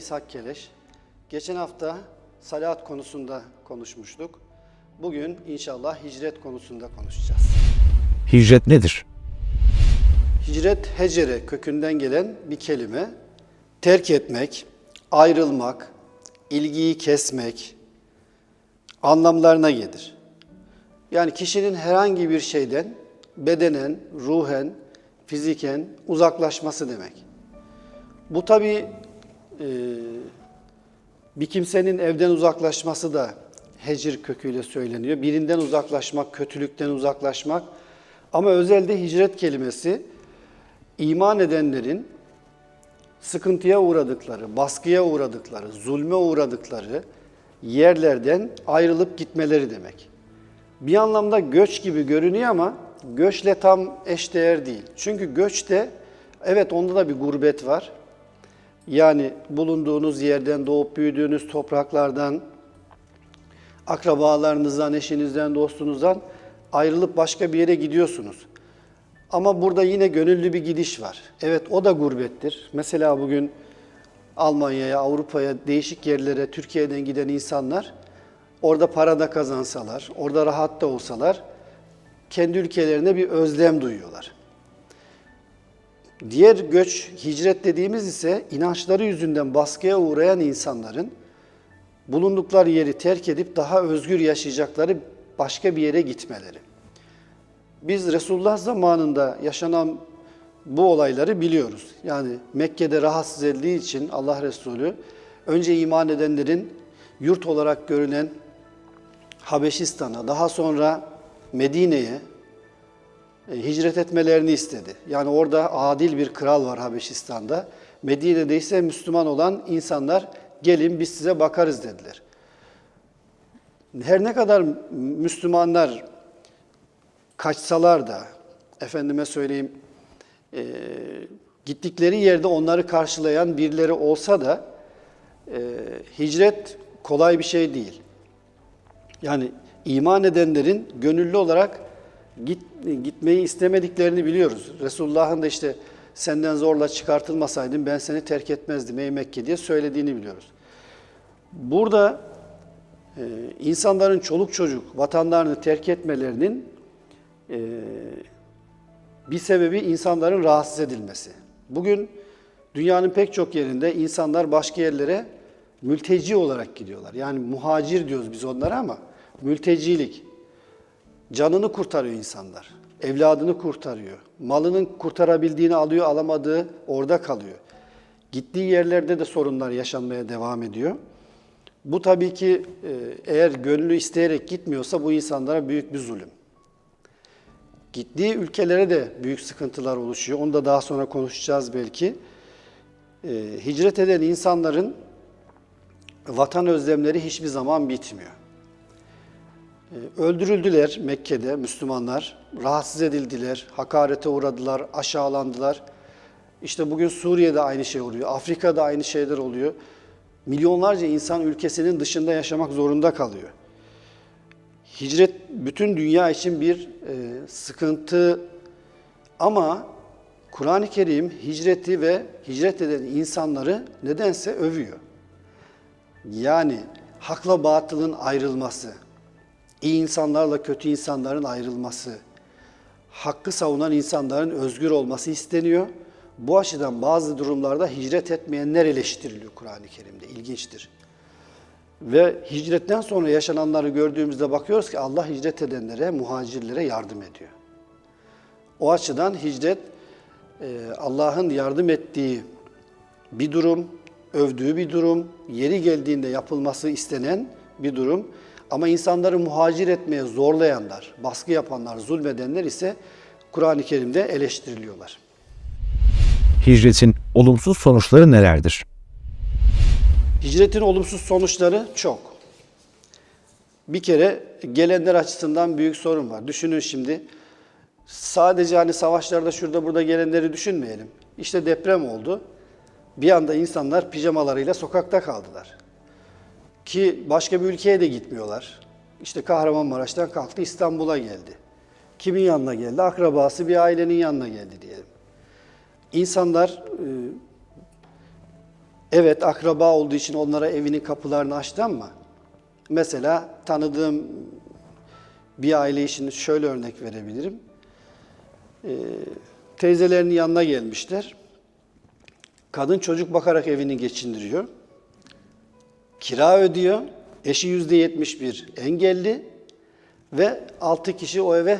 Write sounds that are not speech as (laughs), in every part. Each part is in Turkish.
İshak Keleş. Geçen hafta salat konusunda konuşmuştuk. Bugün inşallah hicret konusunda konuşacağız. Hicret nedir? Hicret hecere kökünden gelen bir kelime. Terk etmek, ayrılmak, ilgiyi kesmek anlamlarına gelir. Yani kişinin herhangi bir şeyden bedenen, ruhen, fiziken uzaklaşması demek. Bu tabi bir kimsenin evden uzaklaşması da hecir köküyle söyleniyor. Birinden uzaklaşmak, kötülükten uzaklaşmak. Ama özelde hicret kelimesi iman edenlerin sıkıntıya uğradıkları, baskıya uğradıkları, zulme uğradıkları yerlerden ayrılıp gitmeleri demek. Bir anlamda göç gibi görünüyor ama göçle tam eşdeğer değil. Çünkü göçte evet onda da bir gurbet var. Yani bulunduğunuz yerden, doğup büyüdüğünüz topraklardan, akrabalarınızdan, eşinizden, dostunuzdan ayrılıp başka bir yere gidiyorsunuz. Ama burada yine gönüllü bir gidiş var. Evet o da gurbettir. Mesela bugün Almanya'ya, Avrupa'ya, değişik yerlere Türkiye'den giden insanlar orada para da kazansalar, orada rahat da olsalar kendi ülkelerine bir özlem duyuyorlar. Diğer göç, hicret dediğimiz ise inançları yüzünden baskıya uğrayan insanların bulundukları yeri terk edip daha özgür yaşayacakları başka bir yere gitmeleri. Biz Resulullah zamanında yaşanan bu olayları biliyoruz. Yani Mekke'de rahatsız edildiği için Allah Resulü önce iman edenlerin yurt olarak görülen Habeşistan'a, daha sonra Medine'ye hicret etmelerini istedi. Yani orada adil bir kral var Habeşistan'da. Medine'de ise Müslüman olan insanlar gelin biz size bakarız dediler. Her ne kadar Müslümanlar kaçsalar da, efendime söyleyeyim, e, gittikleri yerde onları karşılayan birileri olsa da e, hicret kolay bir şey değil. Yani iman edenlerin gönüllü olarak git, gitmeyi istemediklerini biliyoruz. Resulullah'ın da işte senden zorla çıkartılmasaydım ben seni terk etmezdim ey Mekke diye söylediğini biliyoruz. Burada e, insanların çoluk çocuk vatanlarını terk etmelerinin e, bir sebebi insanların rahatsız edilmesi. Bugün dünyanın pek çok yerinde insanlar başka yerlere mülteci olarak gidiyorlar. Yani muhacir diyoruz biz onlara ama mültecilik. Canını kurtarıyor insanlar. Evladını kurtarıyor. Malının kurtarabildiğini alıyor, alamadığı orada kalıyor. Gittiği yerlerde de sorunlar yaşanmaya devam ediyor. Bu tabii ki e, eğer gönlü isteyerek gitmiyorsa bu insanlara büyük bir zulüm. Gittiği ülkelere de büyük sıkıntılar oluşuyor. Onu da daha sonra konuşacağız belki. E, hicret eden insanların vatan özlemleri hiçbir zaman bitmiyor. E, öldürüldüler Mekke'de Müslümanlar, rahatsız edildiler, hakarete uğradılar, aşağılandılar. İşte bugün Suriye'de aynı şey oluyor, Afrika'da aynı şeyler oluyor. Milyonlarca insan ülkesinin dışında yaşamak zorunda kalıyor. Hicret bütün dünya için bir e, sıkıntı ama Kur'an-ı Kerim hicreti ve hicret eden insanları nedense övüyor. Yani hakla batılın ayrılması, iyi insanlarla kötü insanların ayrılması, hakkı savunan insanların özgür olması isteniyor. Bu açıdan bazı durumlarda hicret etmeyenler eleştiriliyor Kur'an-ı Kerim'de. İlginçtir. Ve hicretten sonra yaşananları gördüğümüzde bakıyoruz ki Allah hicret edenlere, muhacirlere yardım ediyor. O açıdan hicret e, Allah'ın yardım ettiği bir durum, övdüğü bir durum, yeri geldiğinde yapılması istenen bir durum. Ama insanları muhacir etmeye zorlayanlar, baskı yapanlar, zulmedenler ise Kur'an-ı Kerim'de eleştiriliyorlar. Hicretin olumsuz sonuçları nelerdir? Hicretin olumsuz sonuçları çok. Bir kere gelenler açısından büyük sorun var. Düşünün şimdi sadece hani savaşlarda şurada burada gelenleri düşünmeyelim. İşte deprem oldu. Bir anda insanlar pijamalarıyla sokakta kaldılar. Ki başka bir ülkeye de gitmiyorlar. İşte Kahramanmaraş'tan kalktı İstanbul'a geldi. Kimin yanına geldi? Akrabası bir ailenin yanına geldi diyelim. İnsanlar e, Evet akraba olduğu için onlara evinin kapılarını açtı ama mesela tanıdığım bir aile için şöyle örnek verebilirim. Ee, teyzelerinin yanına gelmişler. Kadın çocuk bakarak evini geçindiriyor. Kira ödüyor. Eşi yüzde yetmiş bir engelli ve altı kişi o eve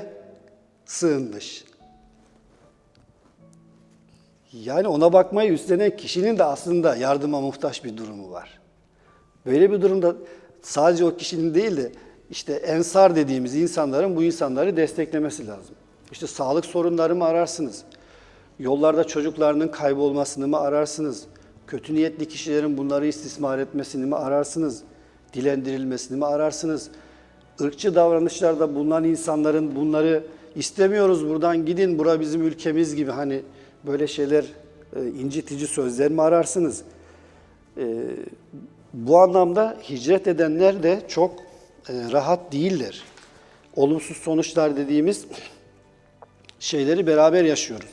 sığınmış. Yani ona bakmayı üstlenen kişinin de aslında yardıma muhtaç bir durumu var. Böyle bir durumda sadece o kişinin değil de işte ensar dediğimiz insanların bu insanları desteklemesi lazım. İşte sağlık sorunları mı ararsınız? Yollarda çocuklarının kaybolmasını mı ararsınız? Kötü niyetli kişilerin bunları istismar etmesini mi ararsınız? Dilendirilmesini mi ararsınız? Irkçı davranışlarda bulunan insanların bunları istemiyoruz buradan gidin bura bizim ülkemiz gibi hani böyle şeyler e, incitici sözler mi ararsınız? E, bu anlamda hicret edenler de çok e, rahat değiller. Olumsuz sonuçlar dediğimiz şeyleri beraber yaşıyoruz.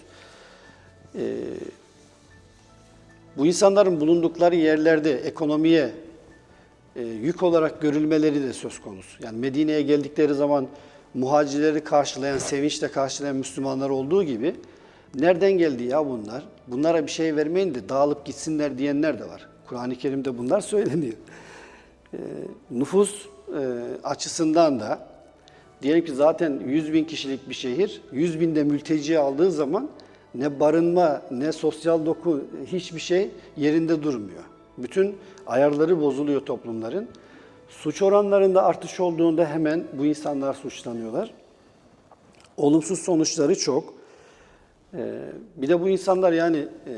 Bu insanların bulundukları yerlerde ekonomiye e, yük olarak görülmeleri de söz konusu. Yani Medine'ye geldikleri zaman muhacirleri karşılayan, sevinçle karşılayan Müslümanlar olduğu gibi nereden geldi ya bunlar? Bunlara bir şey vermeyin de dağılıp gitsinler diyenler de var. Kur'an-ı Kerim'de bunlar söyleniyor. E, nüfus e, açısından da diyelim ki zaten 100 bin kişilik bir şehir, 100 binde mülteci aldığı zaman ne barınma, ne sosyal doku, hiçbir şey yerinde durmuyor. Bütün ayarları bozuluyor toplumların. Suç oranlarında artış olduğunda hemen bu insanlar suçlanıyorlar. Olumsuz sonuçları çok. Ee, bir de bu insanlar yani e,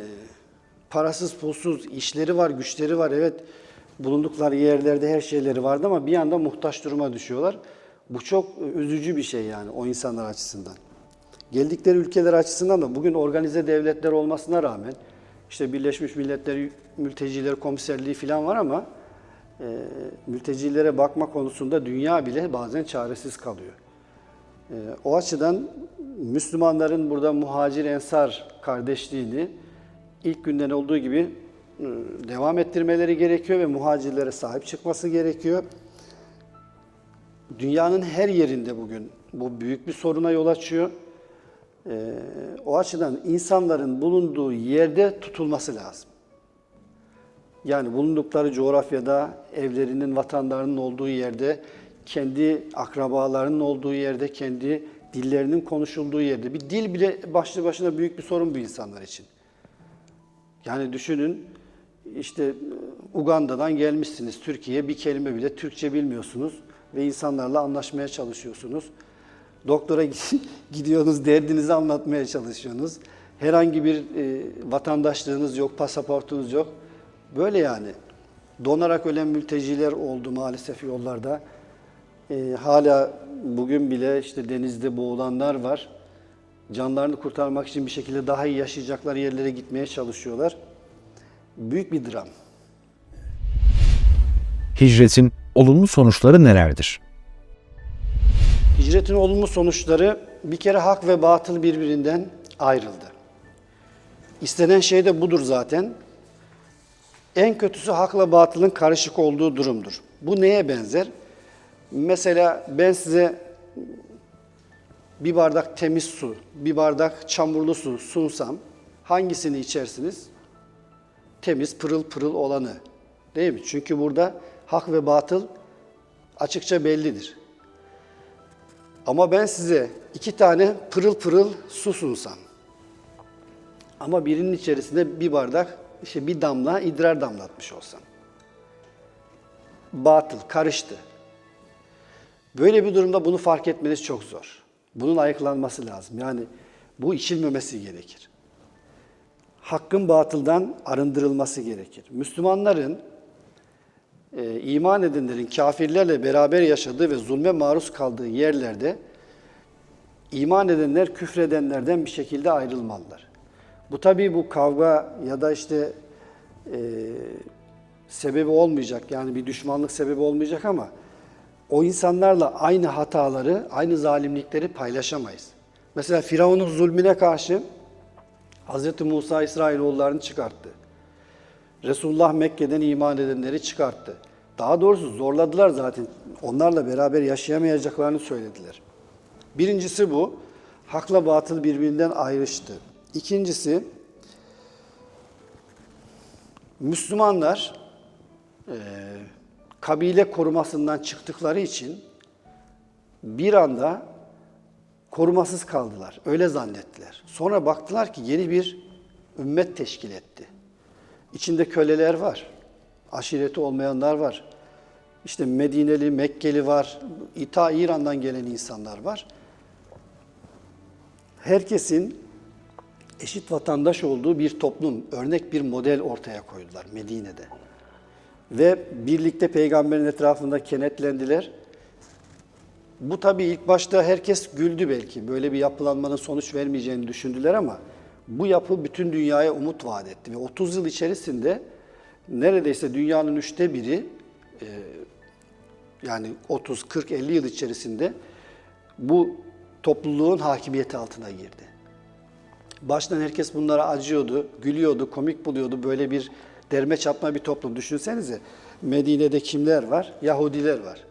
parasız pulsuz işleri var, güçleri var. Evet bulundukları yerlerde her şeyleri vardı ama bir anda muhtaç duruma düşüyorlar. Bu çok üzücü bir şey yani o insanlar açısından. Geldikleri ülkeler açısından da bugün organize devletler olmasına rağmen işte Birleşmiş Milletler Mülteciler Komiserliği falan var ama e, mültecilere bakma konusunda dünya bile bazen çaresiz kalıyor. E, o açıdan Müslümanların burada muhacir ensar kardeşliğini ilk günden olduğu gibi e, devam ettirmeleri gerekiyor ve muhacirlere sahip çıkması gerekiyor. Dünyanın her yerinde bugün bu büyük bir soruna yol açıyor. Ee, o açıdan insanların bulunduğu yerde tutulması lazım. Yani bulundukları coğrafyada, evlerinin, vatanlarının olduğu yerde, kendi akrabalarının olduğu yerde, kendi dillerinin konuşulduğu yerde. Bir dil bile başlı başına büyük bir sorun bu insanlar için. Yani düşünün, işte Uganda'dan gelmişsiniz Türkiye'ye bir kelime bile Türkçe bilmiyorsunuz ve insanlarla anlaşmaya çalışıyorsunuz. Doktora (laughs) gidiyorsunuz, derdinizi anlatmaya çalışıyorsunuz. Herhangi bir e, vatandaşlığınız yok, pasaportunuz yok. Böyle yani. Donarak ölen mülteciler oldu maalesef yollarda. E, hala bugün bile işte denizde boğulanlar var. Canlarını kurtarmak için bir şekilde daha iyi yaşayacakları yerlere gitmeye çalışıyorlar. Büyük bir dram. Hicretin olumlu sonuçları nelerdir? Hicretin olumlu sonuçları bir kere hak ve batıl birbirinden ayrıldı. İstenen şey de budur zaten. En kötüsü hakla batılın karışık olduğu durumdur. Bu neye benzer? Mesela ben size bir bardak temiz su, bir bardak çamurlu su sunsam hangisini içersiniz? Temiz, pırıl pırıl olanı. Değil mi? Çünkü burada hak ve batıl açıkça bellidir. Ama ben size iki tane pırıl pırıl su sunsam. Ama birinin içerisinde bir bardak, işte bir damla idrar damlatmış olsam. Batıl, karıştı. Böyle bir durumda bunu fark etmeniz çok zor. Bunun ayıklanması lazım. Yani bu içilmemesi gerekir. Hakkın batıldan arındırılması gerekir. Müslümanların e, iman edenlerin kafirlerle beraber yaşadığı ve zulme maruz kaldığı yerlerde iman edenler küfredenlerden bir şekilde ayrılmalılar. Bu tabii bu kavga ya da işte e, sebebi olmayacak yani bir düşmanlık sebebi olmayacak ama o insanlarla aynı hataları, aynı zalimlikleri paylaşamayız. Mesela Firavun'un zulmüne karşı Hz. Musa İsrailoğullarını çıkarttı. Resulullah Mekke'den iman edenleri çıkarttı. Daha doğrusu zorladılar zaten. Onlarla beraber yaşayamayacaklarını söylediler. Birincisi bu. Hakla batıl birbirinden ayrıştı. İkincisi, Müslümanlar e, kabile korumasından çıktıkları için bir anda korumasız kaldılar. Öyle zannettiler. Sonra baktılar ki yeni bir ümmet teşkil etti. İçinde köleler var. Aşireti olmayanlar var. İşte Medineli, Mekkeli var. İta İran'dan gelen insanlar var. Herkesin eşit vatandaş olduğu bir toplum, örnek bir model ortaya koydular Medine'de. Ve birlikte peygamberin etrafında kenetlendiler. Bu tabii ilk başta herkes güldü belki. Böyle bir yapılanmanın sonuç vermeyeceğini düşündüler ama bu yapı bütün dünyaya umut vaat etti. Ve 30 yıl içerisinde neredeyse dünyanın üçte biri e, yani 30, 40, 50 yıl içerisinde bu topluluğun hakimiyeti altına girdi. Baştan herkes bunlara acıyordu, gülüyordu, komik buluyordu. Böyle bir derme çatma bir toplum. Düşünsenize Medine'de kimler var? Yahudiler var.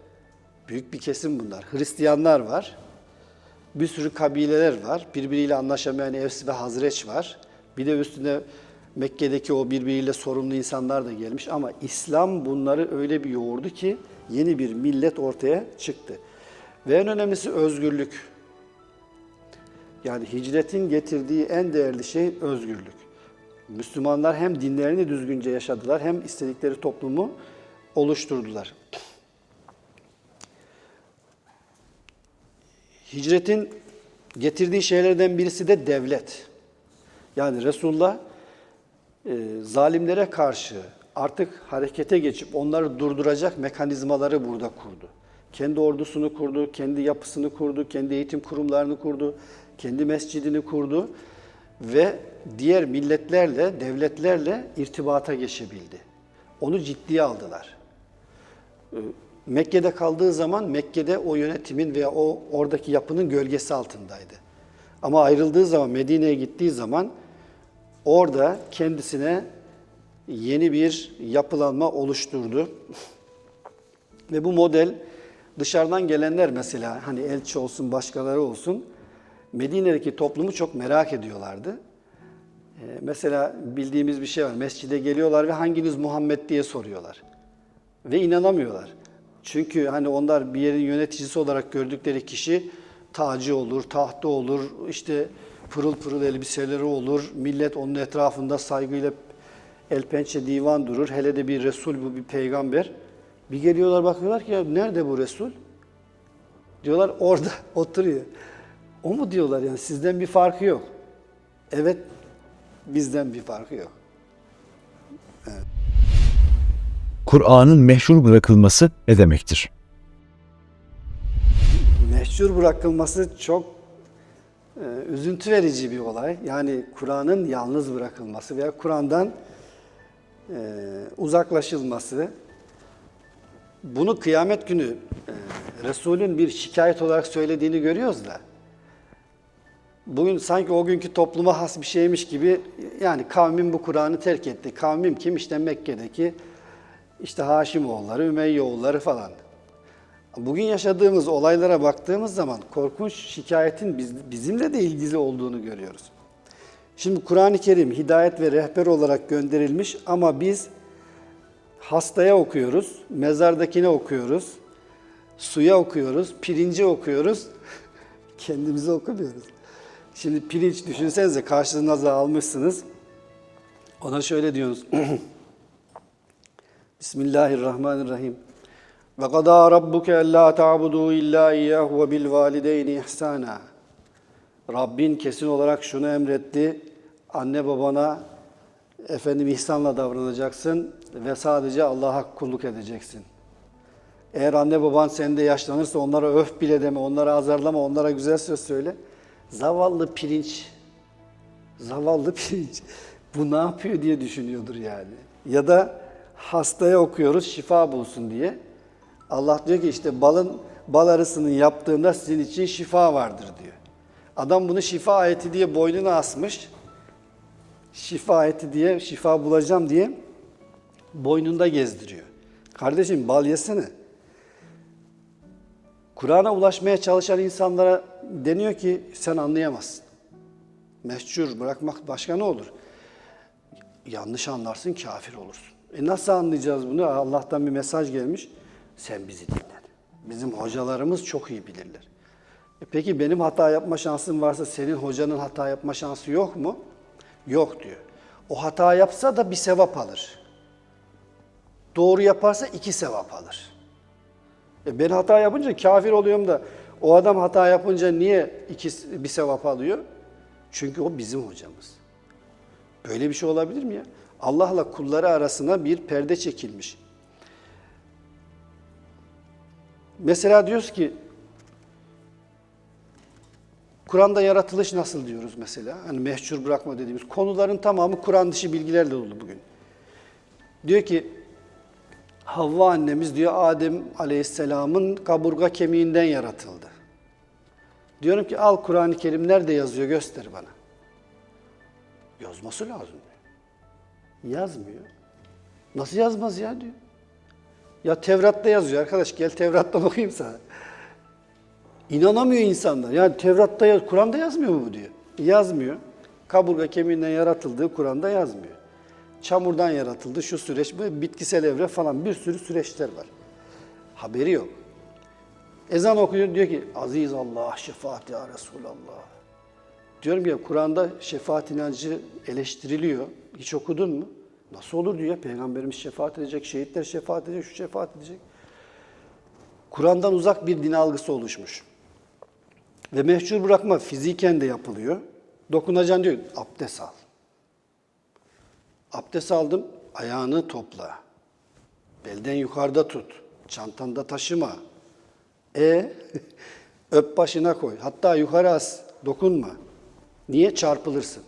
Büyük bir kesim bunlar. Hristiyanlar var. Bir sürü kabileler var. Birbiriyle anlaşamayan Evs ve Hazreç var. Bir de üstüne Mekke'deki o birbiriyle sorunlu insanlar da gelmiş. Ama İslam bunları öyle bir yoğurdu ki yeni bir millet ortaya çıktı. Ve en önemlisi özgürlük. Yani hicretin getirdiği en değerli şey özgürlük. Müslümanlar hem dinlerini düzgünce yaşadılar hem istedikleri toplumu oluşturdular. Hicretin getirdiği şeylerden birisi de devlet. Yani Resulullah e, zalimlere karşı artık harekete geçip onları durduracak mekanizmaları burada kurdu. Kendi ordusunu kurdu, kendi yapısını kurdu, kendi eğitim kurumlarını kurdu, kendi mescidini kurdu ve diğer milletlerle, devletlerle irtibata geçebildi. Onu ciddiye aldılar. Mekke'de kaldığı zaman Mekke'de o yönetimin veya o oradaki yapının gölgesi altındaydı. Ama ayrıldığı zaman Medine'ye gittiği zaman orada kendisine yeni bir yapılanma oluşturdu. (laughs) Ve bu model dışarıdan gelenler mesela hani elçi olsun başkaları olsun Medine'deki toplumu çok merak ediyorlardı. Ee, mesela bildiğimiz bir şey var. Mescide geliyorlar ve hanginiz Muhammed diye soruyorlar. Ve inanamıyorlar. Çünkü hani onlar bir yerin yöneticisi olarak gördükleri kişi tacı olur, tahtı olur, işte pırıl pırıl elbiseleri olur. Millet onun etrafında saygıyla el pençe divan durur. Hele de bir Resul bu, bir peygamber. Bir geliyorlar bakıyorlar ki ya nerede bu Resul? Diyorlar orada (laughs) oturuyor. O mu diyorlar yani sizden bir farkı yok. Evet bizden bir farkı yok. Kur'an'ın meşhur bırakılması ne demektir? Mehcur bırakılması çok e, üzüntü verici bir olay. Yani Kur'an'ın yalnız bırakılması veya Kur'an'dan e, uzaklaşılması. Bunu kıyamet günü e, Resul'ün bir şikayet olarak söylediğini görüyoruz da. Bugün sanki o günkü topluma has bir şeymiş gibi yani kavmim bu Kur'an'ı terk etti. Kavmim kim? İşte Mekke'deki işte Haşimoğulları, Ümeyyoğulları falan. Bugün yaşadığımız olaylara baktığımız zaman korkunç şikayetin biz, bizimle de ilgili olduğunu görüyoruz. Şimdi Kur'an-ı Kerim hidayet ve rehber olarak gönderilmiş ama biz hastaya okuyoruz, mezardakine okuyoruz, suya okuyoruz, pirince okuyoruz, (laughs) kendimize okumuyoruz. Şimdi pirinç düşünsenize karşılığınıza almışsınız. Ona şöyle diyorsunuz. (clears throat) Bismillahirrahmanirrahim. Ve kadâ rabbuke ellâ ta'budu illâ iyyâhu ve bil valideyni ihsâna. Rabbin kesin olarak şunu emretti. Anne babana efendim ihsanla davranacaksın ve sadece Allah'a kulluk edeceksin. Eğer anne baban sende yaşlanırsa onlara öf bile deme, onlara azarlama, onlara güzel söz söyle. Zavallı pirinç, zavallı pirinç bu ne yapıyor diye düşünüyordur yani. Ya da hastaya okuyoruz şifa bulsun diye. Allah diyor ki işte balın bal arısının yaptığında sizin için şifa vardır diyor. Adam bunu şifa ayeti diye boynuna asmış. Şifa ayeti diye şifa bulacağım diye Boynunda gezdiriyor. Kardeşim bal yesene. Kur'an'a ulaşmaya çalışan insanlara deniyor ki sen anlayamazsın. Meşhur bırakmak başka ne olur? Yanlış anlarsın kafir olursun. E nasıl anlayacağız bunu? Allah'tan bir mesaj gelmiş. Sen bizi dinle. Bizim hocalarımız çok iyi bilirler. E peki benim hata yapma şansım varsa senin hocanın hata yapma şansı yok mu? Yok diyor. O hata yapsa da bir sevap alır. Doğru yaparsa iki sevap alır. E ben hata yapınca kafir oluyorum da o adam hata yapınca niye iki, bir sevap alıyor? Çünkü o bizim hocamız. Böyle bir şey olabilir mi ya? Allah'la kulları arasına bir perde çekilmiş. Mesela diyoruz ki Kur'an'da yaratılış nasıl diyoruz mesela? Hani mehcur bırakma dediğimiz konuların tamamı Kur'an dışı bilgilerle dolu bugün. Diyor ki Havva annemiz diyor Adem Aleyhisselam'ın kaburga kemiğinden yaratıldı. Diyorum ki al Kur'an-ı Kerim nerede yazıyor göster bana. Yazması lazım. Yazmıyor. Nasıl yazmaz ya diyor. Ya Tevrat'ta yazıyor arkadaş gel Tevrat'tan (laughs) okuyayım sana. İnanamıyor insanlar. Yani Tevrat'ta yaz, Kur'an'da yazmıyor mu bu diyor. Yazmıyor. Kaburga kemiğinden yaratıldığı Kur'an'da yazmıyor. Çamurdan yaratıldı şu süreç, bu bitkisel evre falan bir sürü süreçler var. Haberi yok. Ezan okuyor diyor ki aziz Allah şefaat ya Resulallah. Diyorum ya Kur'an'da şefaat inancı eleştiriliyor. Hiç okudun mu? Nasıl olur diyor peygamberimiz şefaat edecek, şehitler şefaat edecek, şu şefaat edecek. Kur'an'dan uzak bir din algısı oluşmuş. Ve mehcur bırakma fiziken de yapılıyor. Dokunacaksın diyor, abdest al. Abdest aldım, ayağını topla. Belden yukarıda tut. Çantanda taşıma. E (laughs) öp başına koy. Hatta yukarı as, dokunma. Niye? Çarpılırsın.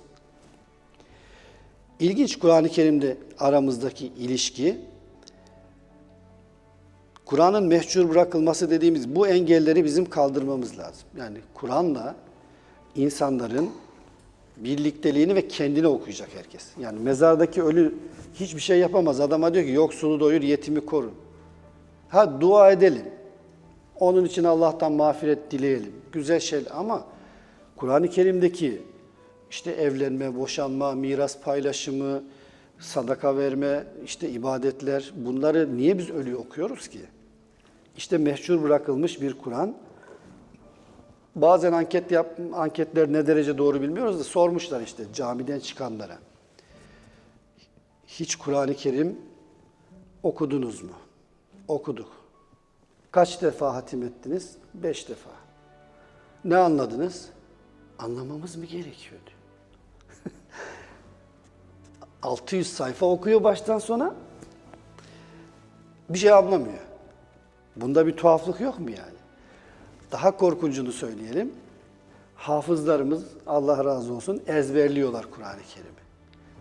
İlginç Kur'an-ı Kerim'de aramızdaki ilişki, Kur'an'ın mehcur bırakılması dediğimiz bu engelleri bizim kaldırmamız lazım. Yani Kur'an'la insanların birlikteliğini ve kendini okuyacak herkes. Yani mezardaki ölü hiçbir şey yapamaz. Adama diyor ki yoksulu doyur, yetimi koru. Ha dua edelim. Onun için Allah'tan mağfiret dileyelim. Güzel şey ama Kur'an-ı Kerim'deki işte evlenme, boşanma, miras paylaşımı, sadaka verme, işte ibadetler bunları niye biz ölü okuyoruz ki? İşte mehcur bırakılmış bir Kur'an. Bazen anket yap, anketler ne derece doğru bilmiyoruz da sormuşlar işte camiden çıkanlara. Hiç Kur'an-ı Kerim okudunuz mu? Okuduk. Kaç defa hatim ettiniz? Beş defa. Ne anladınız? Anlamamız mı gerekiyor diyor. 600 sayfa okuyor baştan sona. Bir şey anlamıyor. Bunda bir tuhaflık yok mu yani? Daha korkuncunu söyleyelim. Hafızlarımız Allah razı olsun ezberliyorlar Kur'an-ı Kerim'i.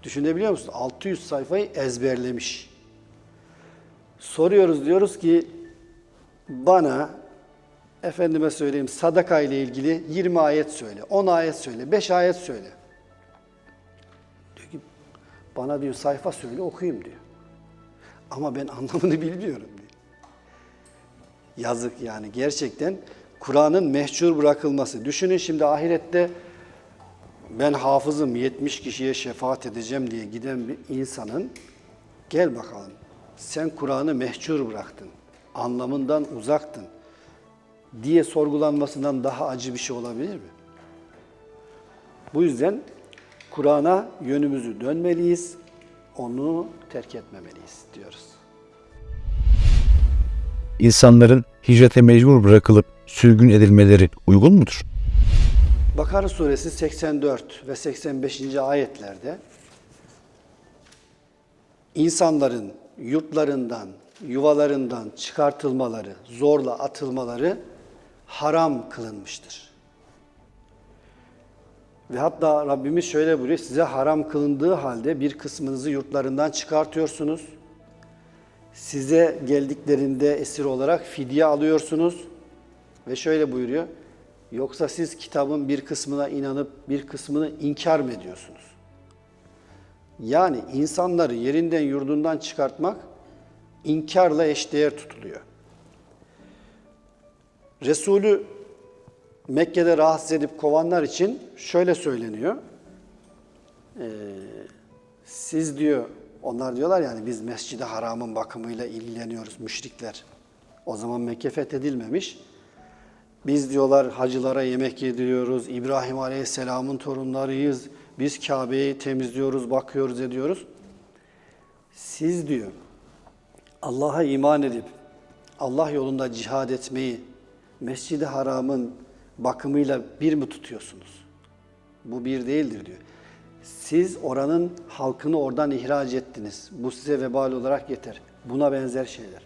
Düşünebiliyor musun? 600 sayfayı ezberlemiş. Soruyoruz diyoruz ki bana efendime söyleyeyim sadaka ile ilgili 20 ayet söyle, 10 ayet söyle, 5 ayet söyle. Bana diyor sayfa söyle okuyayım diyor. Ama ben (laughs) anlamını bilmiyorum diyor. Yazık yani gerçekten Kur'an'ın mehcur bırakılması. Düşünün şimdi ahirette ben hafızım 70 kişiye şefaat edeceğim diye giden bir insanın gel bakalım sen Kur'an'ı mehcur bıraktın. Anlamından uzaktın diye sorgulanmasından daha acı bir şey olabilir mi? Bu yüzden Kur'an'a yönümüzü dönmeliyiz, onu terk etmemeliyiz diyoruz. İnsanların hicrete mecbur bırakılıp sürgün edilmeleri uygun mudur? Bakara suresi 84 ve 85. ayetlerde insanların yurtlarından, yuvalarından çıkartılmaları, zorla atılmaları haram kılınmıştır. Ve hatta Rabbimiz şöyle buyuruyor, size haram kılındığı halde bir kısmınızı yurtlarından çıkartıyorsunuz. Size geldiklerinde esir olarak fidye alıyorsunuz. Ve şöyle buyuruyor, yoksa siz kitabın bir kısmına inanıp bir kısmını inkar mı ediyorsunuz? Yani insanları yerinden yurdundan çıkartmak inkarla eşdeğer tutuluyor. Resulü Mekke'de rahatsız edip kovanlar için şöyle söyleniyor. Ee, siz diyor, onlar diyorlar yani biz Mescid-i Haram'ın bakımıyla ilgileniyoruz müşrikler. O zaman Mekke fethedilmemiş. Biz diyorlar hacılara yemek yediriyoruz, İbrahim Aleyhisselam'ın torunlarıyız. Biz Kabe'yi temizliyoruz, bakıyoruz, ediyoruz. Siz diyor Allah'a iman edip Allah yolunda cihad etmeyi Mescid-i Haram'ın bakımıyla bir mi tutuyorsunuz? Bu bir değildir diyor. Siz oranın halkını oradan ihraç ettiniz. Bu size vebal olarak yeter. Buna benzer şeyler.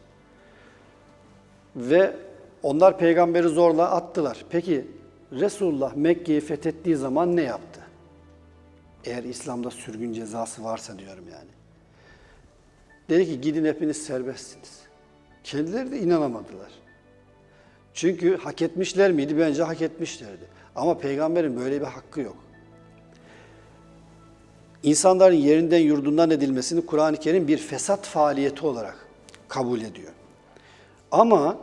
Ve onlar peygamberi zorla attılar. Peki Resulullah Mekke'yi fethettiği zaman ne yaptı? Eğer İslam'da sürgün cezası varsa diyorum yani. Dedi ki gidin hepiniz serbestsiniz. Kendileri de inanamadılar. Çünkü hak etmişler miydi? Bence hak etmişlerdi. Ama peygamberin böyle bir hakkı yok. İnsanların yerinden yurdundan edilmesini Kur'an-ı Kerim bir fesat faaliyeti olarak kabul ediyor. Ama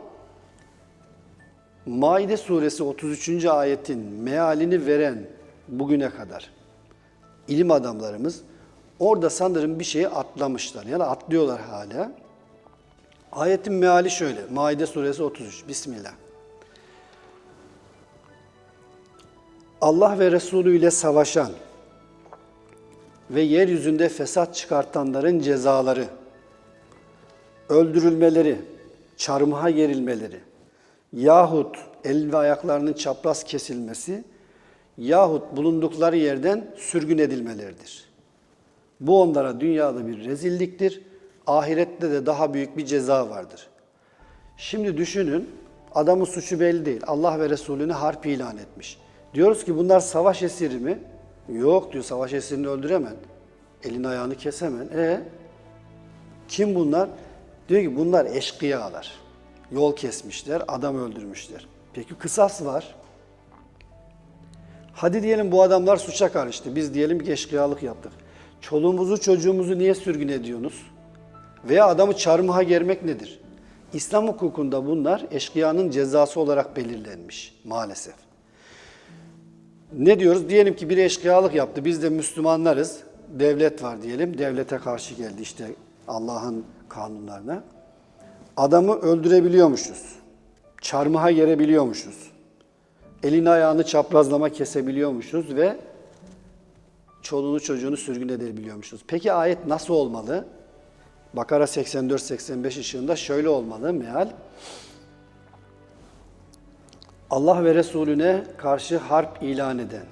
Maide suresi 33. ayetin mealini veren bugüne kadar ilim adamlarımız orada sanırım bir şeyi atlamışlar. Yani atlıyorlar hala. Ayetin meali şöyle. Maide suresi 33. Bismillah. Allah ve Resulü ile savaşan ve yeryüzünde fesat çıkartanların cezaları, öldürülmeleri, çarmıha gerilmeleri yahut el ve ayaklarının çapraz kesilmesi yahut bulundukları yerden sürgün edilmeleridir. Bu onlara dünyada bir rezilliktir, ahirette de daha büyük bir ceza vardır. Şimdi düşünün, adamın suçu belli değil. Allah ve Resulüne harp ilan etmiş. Diyoruz ki bunlar savaş esiri mi? Yok diyor, savaş esirini öldüremen. Elini ayağını kesemen. E kim bunlar? Diyor ki bunlar eşkıyalar. Yol kesmişler, adam öldürmüşler. Peki kısas var. Hadi diyelim bu adamlar suça karıştı. Biz diyelim ki eşkıyalık yaptık. Çoluğumuzu çocuğumuzu niye sürgün ediyorsunuz? Veya adamı çarmıha germek nedir? İslam hukukunda bunlar eşkıyanın cezası olarak belirlenmiş maalesef. Ne diyoruz? Diyelim ki bir eşkıyalık yaptı. Biz de Müslümanlarız. Devlet var diyelim. Devlete karşı geldi işte Allah'ın kanunlarına. Adamı öldürebiliyormuşuz. Çarmıha gerebiliyormuşuz. Elini ayağını çaprazlama kesebiliyormuşuz ve çoluğunu çocuğunu sürgün edebiliyormuşuz. Peki ayet nasıl olmalı? Bakara 84-85 ışığında şöyle olmalı meal. Allah ve Resulüne karşı harp ilan eden,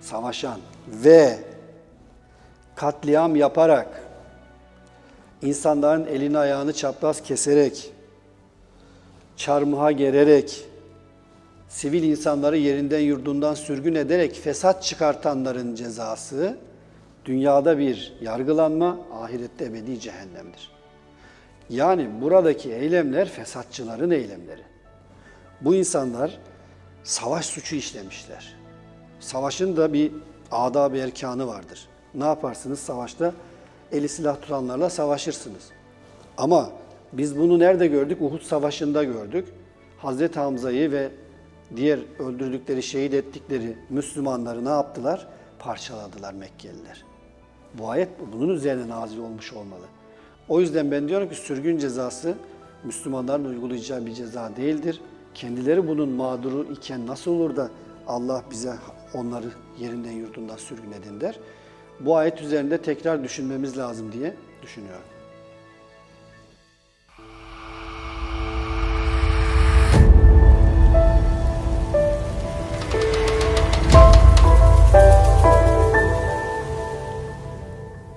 savaşan ve katliam yaparak, insanların elini ayağını çapraz keserek, çarmıha gererek, sivil insanları yerinden yurdundan sürgün ederek fesat çıkartanların cezası dünyada bir yargılanma, ahirette ebedi cehennemdir. Yani buradaki eylemler fesatçıların eylemleri. Bu insanlar savaş suçu işlemişler. Savaşın da bir adab-ı erkanı vardır. Ne yaparsınız savaşta? Eli silah tutanlarla savaşırsınız. Ama biz bunu nerede gördük? Uhud Savaşı'nda gördük. Hazreti Hamza'yı ve diğer öldürdükleri, şehit ettikleri Müslümanları ne yaptılar? Parçaladılar Mekkeliler. Bu ayet bunun üzerine nazil olmuş olmalı. O yüzden ben diyorum ki sürgün cezası Müslümanların uygulayacağı bir ceza değildir. Kendileri bunun mağduru iken nasıl olur da Allah bize onları yerinden yurdundan sürgün edin der. Bu ayet üzerinde tekrar düşünmemiz lazım diye düşünüyorum.